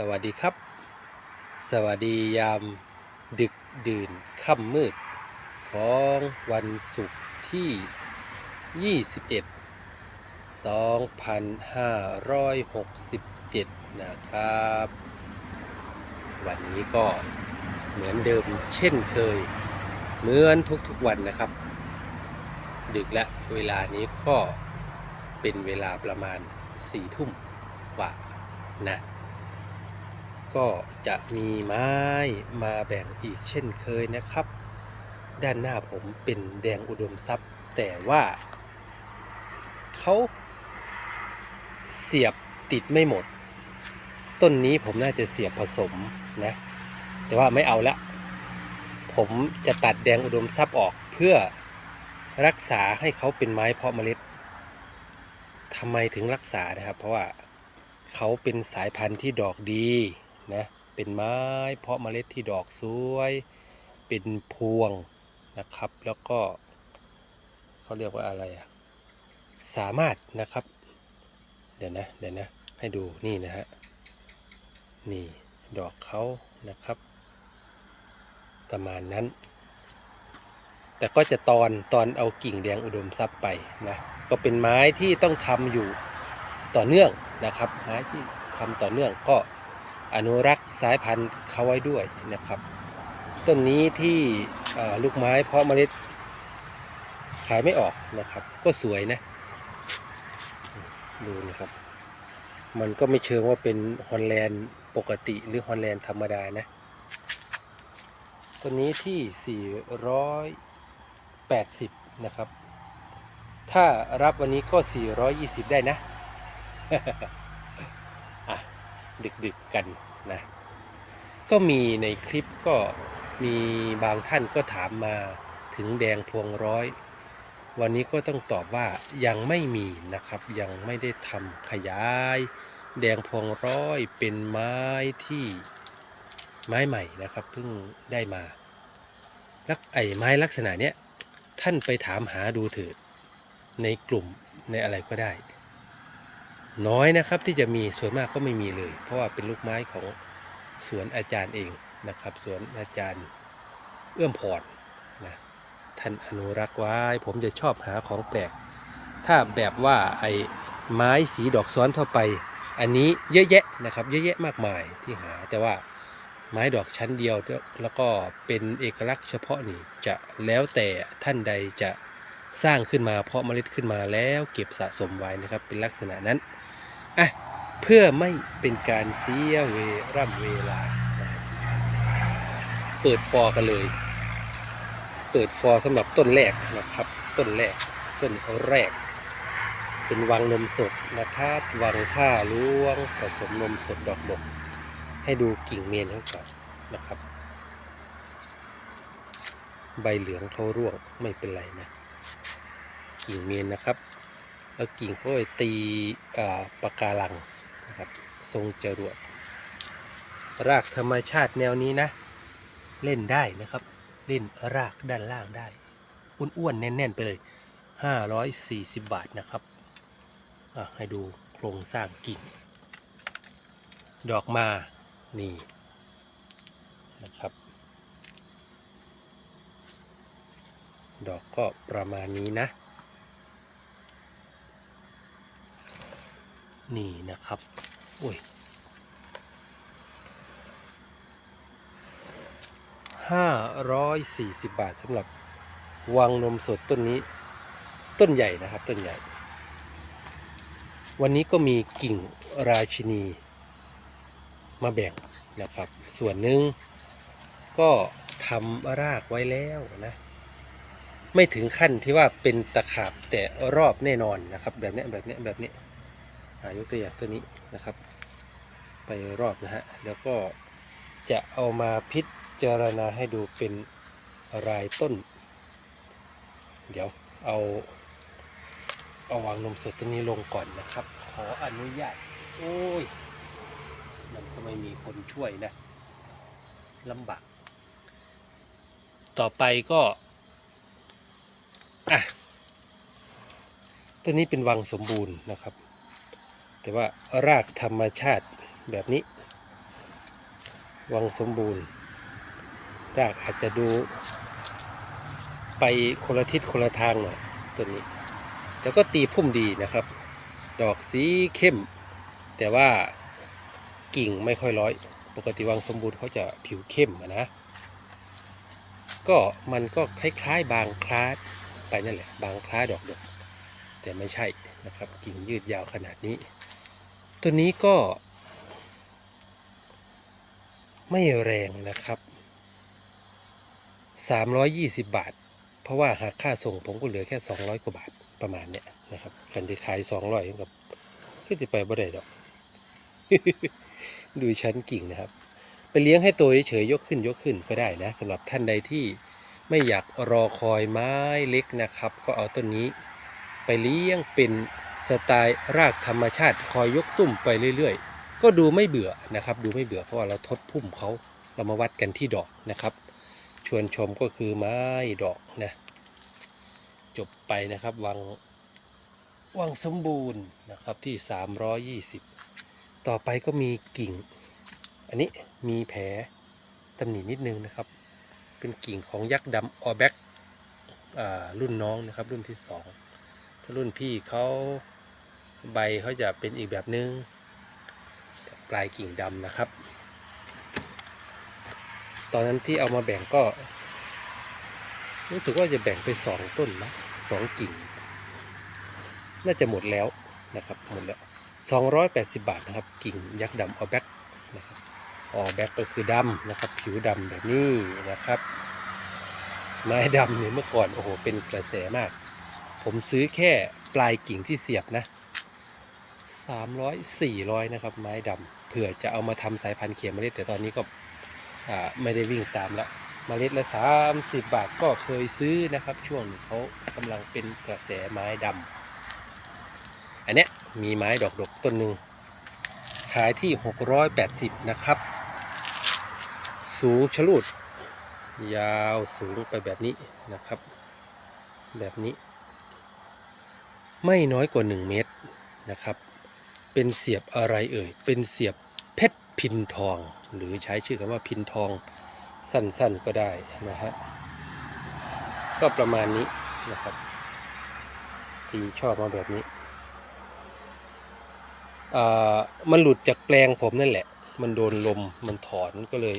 สวัสดีครับ สวัสดียามดึกดื่นค่ำมืด ของวันศุกร์ที่ 21 2567 นะครับ วันนี้ก็เหมือนเดิมเช่นเคย เหมือนทุกๆวันนะครับ ดึกและเวลานี้ก็เป็นเวลาประมาณสี่ทุ่มกว่านะ ก็จะมีไม้มาแบ่งอีกเช่นเคยนะครับ ด้านหน้าผมเป็นแดงอุดมทรัพย์ แต่ว่าเขาเสียบติดไม่หมด ต้นนี้ผมน่าจะเสียบผสมนะ แต่ว่าไม่เอาละ ผมจะตัดแดงอุดมทรัพย์ออกเพื่อรักษาให้เขาเป็นไม้เพาะเมล็ดทำไมถึงรักษานะครับ เพราะว่าเขาเป็นสายพันธุ์ที่ดอกดี นะเป็นไม้เพาะเมล็ดที่ดอกสวย เป็นพวงนะครับ แล้วก็เขาเรียกว่าอะไรอะสามารถนะครับ เดี๋ยวนะเดี๋ยวนะให้ดูนี่นะฮะนี่ดอกเขานะครับ ประมาณนั้น แต่ก็จะตอนตอนเอากิ่งแดงอุดมทรัพย์ไปนะก็เป็นไม้ที่ต้องทำอยู่ต่อเนื่องนะครับ ไม้ที่ทำต่อเนื่องก็ อนุรักษ์สายพันธุ์เขาไว้ด้วยนะครับ ต้นนี้ที่ลูกไม้เพาะเมล็ดขายไม่ออกนะครับ ก็สวยนะดูนะครับ มันก็ไม่เชิงว่าเป็นฮอลแลนด์ปกติหรือฮอลแลนด์ธรรมดานะตัวนี้ที่ 480 นะครับ ถ้ารับวันนี้ก็ 420 ได้นะ ดึกๆกันนะก็มีในคลิปก็มีบางท่านก็ถามมาถึงแดงพวงร้อย วันนี้ก็ต้องตอบว่ายังไม่มีนะครับ ยังไม่ได้ทำขยาย แดงพวงร้อยเป็นไม้ที่ไม้ใหม่นะครับเพิ่งได้มาลักไอ้ไม้ลักษณะเนี้ยท่านไปถามหาดูเถิดในกลุ่มในอะไรก็ได้ น้อยนะครับที่จะมีส่วนมากก็ไม่มีเลย เพราะว่าเป็นลูกไม้ของสวนอาจารย์เองนะครับสวนอาจารย์เอื้อมพรนะท่านอนุรักษ์ไว้ ผมจะชอบหาของแปลก ถ้าแบบว่าไอ้ไม้สีดอกซ้อนทั่วไป อันนี้เยอะแยะนะครับ เยอะแยะมากมายที่หา แต่ว่าไม้ดอกชั้นเดียวแล้วก็เป็นเอกลักษณ์เฉพาะนี่จะแล้วแต่ท่านใดจะสร้างขึ้นมาเพาะเมล็ดขึ้นมาแล้วเก็บสะสมไว้นะครับ เป็นลักษณะนั้น อะเพื่อไม่เป็นการเสียเวร่ำเวลา เปิดฟอกันเลย เปิดฟอสำหรับต้นแรกนะครับ ต้นแรก ต้นแรก เป็นวังนมสดนะครับวังท่าล้วงผสมนมสดดอกดก ให้ดูกิ่งเมนเขาก่อนนะครับ ใบเหลืองเขาร่วงไม่เป็นไรนะกิ่งเมนนะครับ แล้วกิ่งเขาไปตีอ่าปะการังนะครับทรงจรวด รากธรรมชาติแนวนี้นะ เล่นได้นะครับ เล่นรากด้านล่างได้อ้วนๆแน่น ๆ ไปเลย 540 บาทนะครับให้ดูโครงสร้างกิ่ง ดอกมา นี่นะครับ ดอกก็ประมาณนี้นะ นี่นะครับอุ้ยห้าร้อยสี่สิบบาทสำหรับวังนมสดต้นนี้ ต้นใหญ่นะครับต้นใหญ่ วันนี้ก็มีกิ่งราชินี มาแบ่งนะครับ ส่วนหนึ่งก็ทำรากไว้แล้วนะ ไม่ถึงขั้นที่ว่าเป็นตะขาบแต่รอบแน่นอนนะครับ แบบนี้แบบนี้แบบนี้ายกตัวอย่างตัวนี้นะครับ ไปรอบนะฮะแล้วก็จะเอามาพิจารณาให้ดูเป็นรายต้น เดี๋ยวเอาเอาวางนมสดตัวนี้ลงก่อนนะครับ ขออนุญาต โอ้ย มันก็ไม่มีคนช่วยนะลำบาก ต่อไปก็อะตัวนี้เป็นวังสมบูรณ์นะครับ แต่ว่ารากธรรมชาติแบบนี้ วังสมบูรณ์ รากอาจจะดูไปคนละทิศคนละทางหน่อยตัวนี้ แต่ก็ตีพุ่มดีนะครับ ดอกสีเข้ม แต่ว่ากิ่งไม่ค่อยร้อย ปกติวังสมบูรณ์เขาจะผิวเข้มนะ ก็มันก็คล้ายๆ บางคล้าไปนั่นแหละ บางคล้าดอกดกแต่ไม่ใช่นะครับ กิ่งยืดยาวขนาดนี้ ตัวนี้ก็ ไม่แรงนะครับ 320 บาท เพราะว่าหากค่าส่งผมก็เหลือแค่ 200 กว่าบาทประมาณเนี้ยนะครับกันที่ขาย 200กับก็จะไปบ่ได้ดอก ดูชั้นกิ่งนะครับ ไปเลี้ยงให้ตัวเฉยๆยกขึ้นยกขึ้นก็ได้นะสำหรับท่านใดที่ไม่อยากรอคอยไม้เล็กนะครับ ก็เอาต้นนี้ ไปเลี้ยงเป็น สไตล์รากธรรมชาติคอยยกตุ้มไปเรื่อยๆ ก็ดูไม่เบื่อนะครับ ดูไม่เบื่อเพราะว่าเราทดพุ่มเขาเรามาวัดกันที่ดอกนะครับ ชวนชมก็คือไม้ดอกนะจบไปนะครับวังวังสมบูรณ์นะครับที่ 320 ต่อไปก็มีกิ่ง อันนี้มีแผลตำหนินิดนึงนะครับ เป็นกิ่งของยักษ์ดำออแบ็กรุ่นน้องนะครับรุ่นที่สองถ้ารุ่นพี่เขา ใบเขาจะเป็นอีกแบบนึง ปลายกิ่งดำนะครับ ตอนนั้นที่เอามาแบ่งก็ รู้สึกว่าจะแบ่งไปสองต้นนะสองกิ่ง น่าจะหมดแล้วนะครับหมดแล้ว280บาทนะครับ กิ่งยักษ์ดำออแบ็กนะครับออแบ็กก็คือดำนะครับ ผิวดำแบบนี้นะครับ ไม้ดำเนี่ยเมื่อก่อนโอ้โหเป็นกระแสมาก ผมซื้อแค่ปลายกิ่งที่เสียบนะ 300 400นะครับ ไม้ดำเผื่อจะเอามาทำสายพันธุ์เขียมเมล็ดแต่ตอนนี้ก็ไม่ได้วิ่งตามละเมล็ดละ30บาทก็เคยซื้อนะครับ ช่วงเขากำลังเป็นกระแสไม้ดำอันเนี้ยมีไม้ดอกดกต้นหนึ่งขายที่680นะครับ สูงชะลูด ยาวสูงไปแบบนี้นะครับ แบบนี้ ไม่น้อยกว่า1เมตรนะครับ เป็นเสียบอะไรเอ่ย เป็นเสียบเพชรพินทอง หรือใช้ชื่อคำว่าพินทองสั้นๆก็ได้นะฮะ ก็ประมาณนี้นะครับที่ชอบมาแบบนี้อ่ามันหลุดจากแปลงผมนั่นแหละ มันโดนลม มันถอนก็เลย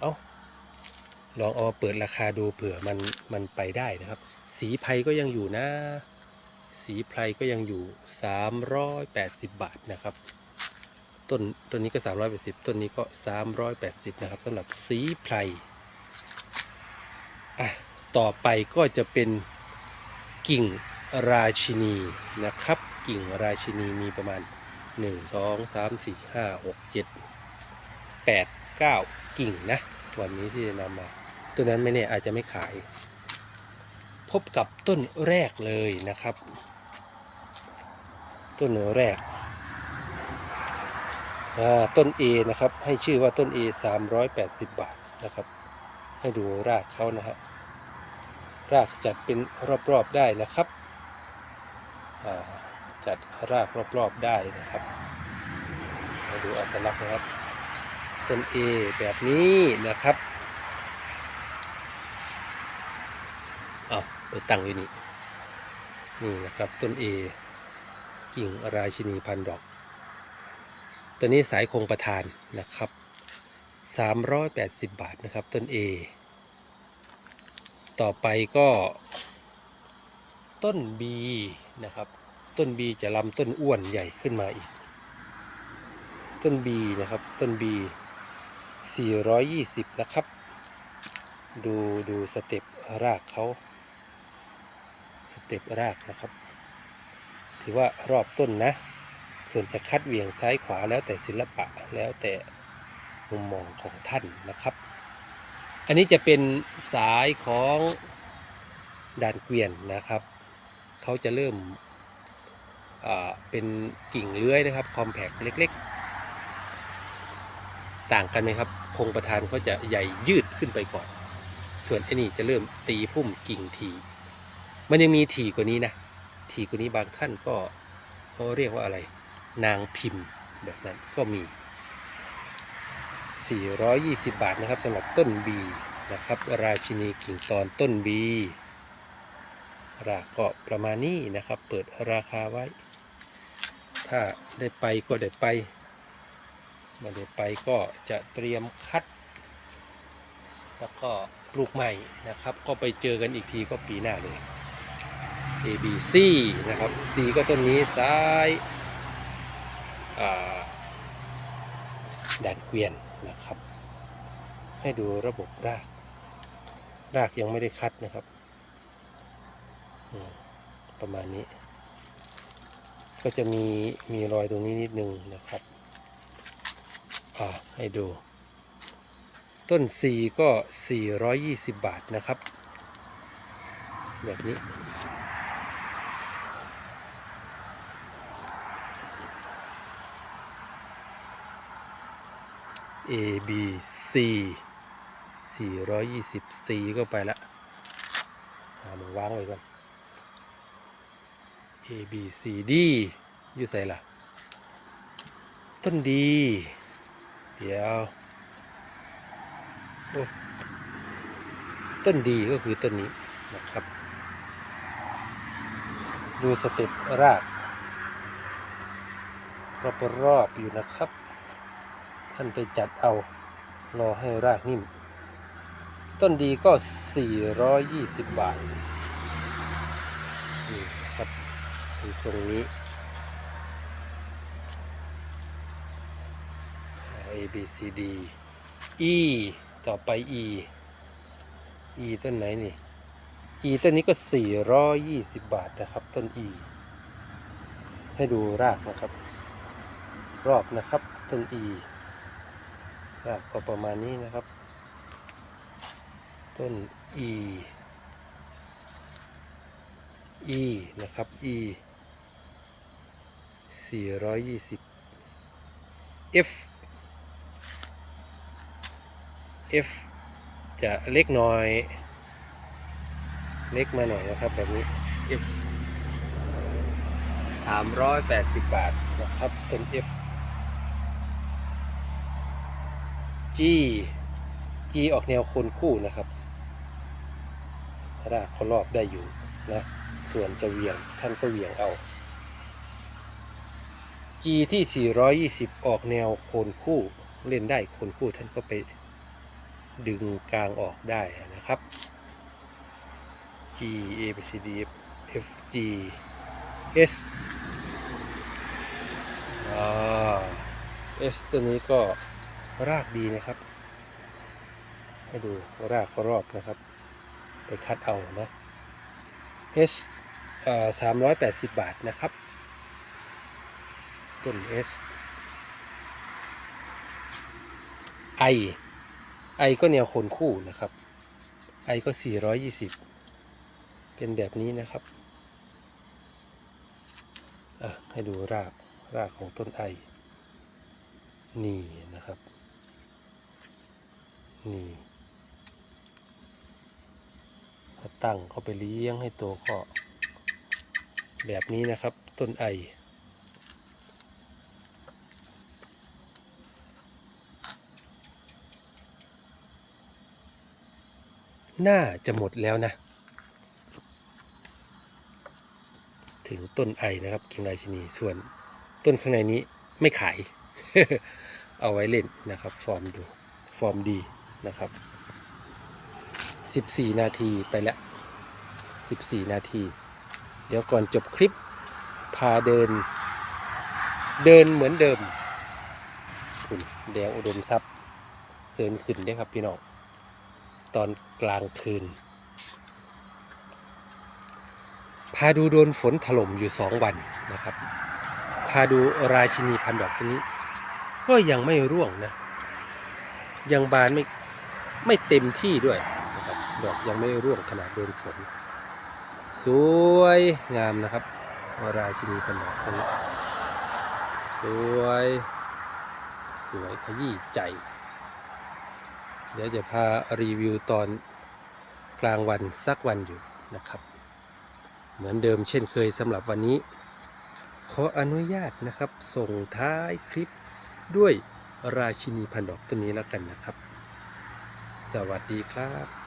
เอ้า ลองเอามาเปิดราคาดูเผื่อมันมันไปได้นะครับ สีไพรก็ยังอยู่นะ สีไพรก็ยังอยู่ 380 บาทนะครับต้นต้นนี้ก็ 380 ต้นนี้ก็ 380 นะครับสำหรับสีไพรอะต่อไปก็จะเป็นกิ่งราชินีนะครับ กิ่งราชินีมีประมาณ 1 2 3 4 5 6 7 8 9 กิ่งนะ วันนี้ที่จะนำมาตัวนั้นไม่แน่อาจจะไม่ขาย พบกับต้นแรกเลยนะครับ ต้นแรกอ่าต้น A นะครับ ให้ชื่อว่าต้น A 380 บาทนะครับ ให้ดูรากเขานะฮะ รากจัดเป็นรอบๆได้นะครับ จัดรากรอบๆได้นะครับมาดูอัตลักษณ์นะครับ ต้น A แบบนี้นะครับเอาไปตั้งไว้นี่ นี่นะครับต้น A กิ่งราชินีพันดอก ตัวนี้สายคงประทานนะครับ 380 บาทนะครับต้น A ต่อไปก็ ต้น B นะครับ ต้น B จะลำต้นอ้วนใหญ่ขึ้นมาอีก ต้น B นะครับ ต้น B 420 นะครับ ดูดูสเต็ปรากเขา สเต็ปรากนะครับ ถือว่ารอบต้นนะ ส่วนจะคัดเหวี่ยงซ้ายขวาแล้วแต่ศิลปะแล้วแต่มุมมองของท่านนะครับ อันนี้จะเป็นสายของด่านเกวียนนะครับ เขาจะเริ่มเป็นกิ่งเลื้อยนะครับคอมแพกเล็กๆ ต่างกันไหมครับพงประธานเขาจะใหญ่ยืดขึ้นไปก่อน ส่วนไอ้นี่จะเริ่มตีพุ่มกิ่งที มันยังมีถี่กว่านี้นะ ถี่กว่านี้บางท่านก็เขาเรียกว่าอะไร นางพิมพ์แบบนั้นก็มี 420 บาทนะครับสำหรับต้นบีนะครับ ราชินีกิ่งตอนต้นบีราคาก็ประมาณนี้นะครับ เปิดราคาไว้ ถ้าได้ไปก็ได้ไปไม่ได้ไปก็จะเตรียมคัด แล้วก็ปลูกใหม่นะครับ ก็ไปเจอกันอีกทีก็ปีหน้าเลย A B C นะครับ C ก็ต้นนี้ซ้ายอ่าด่านเกวียนนะครับ ให้ดูระบบราก รากยังไม่ได้คัดนะครับ ประมาณนี้ ก็จะมีมีรอยตรงนี้นิดนึงนะครับอ่าให้ดู ต้น C ก็ 420 บาทนะครับ แบบนี้ A B C 420 C ก็ไปละหาหนูวางไว้ก่อน A B C D อยู่ใส่ละต้นดี เดี๋ยวต้นดีก็คือต้นนี้นะครับ ดูสเต็ปรากรอบๆอยู่นะครับ ท่านไปจัดเอา รอให้รากนิ่ม ต้นดีก็ 420 บาท นี่ครับเป็นทรงนี้ A B C D E ต่อไป E E ต้นไหนนี่ E ต้นนี้ก็ 420 บาทนะครับ ต้น E ให้ดูรากนะครับ รอบนะครับ ต้น E รากก็ประมาณนี้นะครับ ต้น E E นะครับ E 420 F F จะเล็กน้อย เล็กมาหน่อยนะครับแบบนี้ F 380 บาทนะครับต้น F G G ออกแนวโคนคู่นะครับรากเขารอบได้อยู่นะ ส่วนจะเวียงท่านก็เวียงเอา G ที่ 420 ออกแนวโคนคู่เล่นได้โคนคู่ท่านก็ไปดึงกลางออกได้นะครับ G A B C D F G S อ่า S ตัวนี้ก็ รากดีนะครับ ให้ดูรากรอบนะครับ ไปคัดเอานะ H สามร้อยแปดสิบบาทนะครับ ต้น S I I ก็แนวโคนคู่นะครับ I ก็สี่ร้อยยี่สิบเป็นแบบนี้นะครับให้ดูรากรากของต้นไอนี่นะครับ นี่ถ้าตั้งเข้าไปเลี้ยงให้โตก็ แบบนี้นะครับ ต้นไอน่าจะหมดแล้วนะ ถึงต้นไอนะครับกิ่งรชนีส่วนต้นข้างในนี้ไม่ขาย เอาไว้เล่นนะครับ ฟอร์มดู ฟอร์มดี นะครับ 14 นาทีไปแล้ว 14 นาที เดี๋ยวก่อนจบคลิป พาเดิน เดินเหมือนเดิมคุณแดงอุดมทรัพย์เดินขึ้นได้ครับพี่น้อง ตอนกลางคืน พาดูโดนฝนถล่มอยู่สองวันนะครับ พาดูราชินีพันดอกตัวนี้ ก็ยังไม่ร่วงนะ ยังบานไม่ ไม่เต็มที่ด้วยนะครับดอกยังไม่ร่วงขนาดโดนฝนสวยงามนะครับราชินีพันดอกตัวนี้สวย สวยขยี้ใจ เดี๋ยวจะพารีวิวตอนกลางวันสักวันอยู่นะครับ เหมือนเดิมเช่นเคยสำหรับวันนี้ ขออนุญาตนะครับ ส่งท้ายคลิปด้วยราชินีพันดอกต้นนี้แล้วกันนะครับ สวัสดีครับ